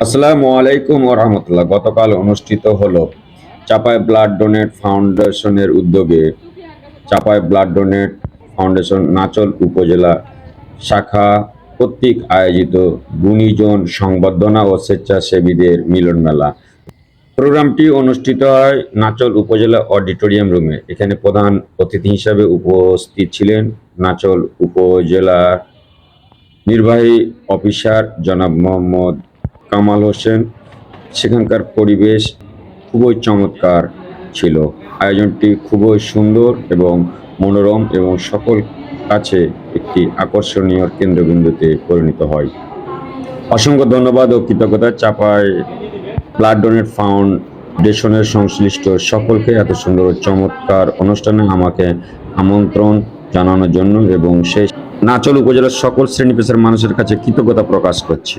আসসালামু আলাইকুম রহমতুল্লাহ। গতকাল অনুষ্ঠিত হলো চাপাই ব্লাড ডোনেট ফাউন্ডেশনের উদ্যোগে Chapai blood donate foundation Nachole উপজেলা শাখা কর্তৃক আয়োজিত গুণীজন সংবর্ধনা ও স্বেচ্ছাসেবীদের মিলন মেলা। প্রোগ্রামটি অনুষ্ঠিত হয় নাচল উপজেলা অডিটোরিয়াম রুমে। এখানে প্রধান অতিথি হিসাবে উপস্থিত ছিলেন নাচল উপজেলার নির্বাহী অফিসার জনাব মোহাম্মদ কামাল হোসেন, সেখানকার পরিবেশ খুবই চমৎকার ছিল। আয়োজনটি খুবই সুন্দর এবং মনোরম এবং সকল কাছে একটি আকর্ষণীয় কেন্দ্রবিন্দুতে পরিণত হয়। অসংখ্য ধন্যবাদ ও কৃতজ্ঞতা চাপায় ব্লাড ডোনেট ফাউন্ডেশনের সংশ্লিষ্ট সকলকে এত সুন্দর চমৎকার অনুষ্ঠানে আমাকে আমন্ত্রণ জানানোর জন্য এবং সেই নাচল উপজেলার সকল শ্রেণি পেশার মানুষের কাছে কৃতজ্ঞতা প্রকাশ করছি।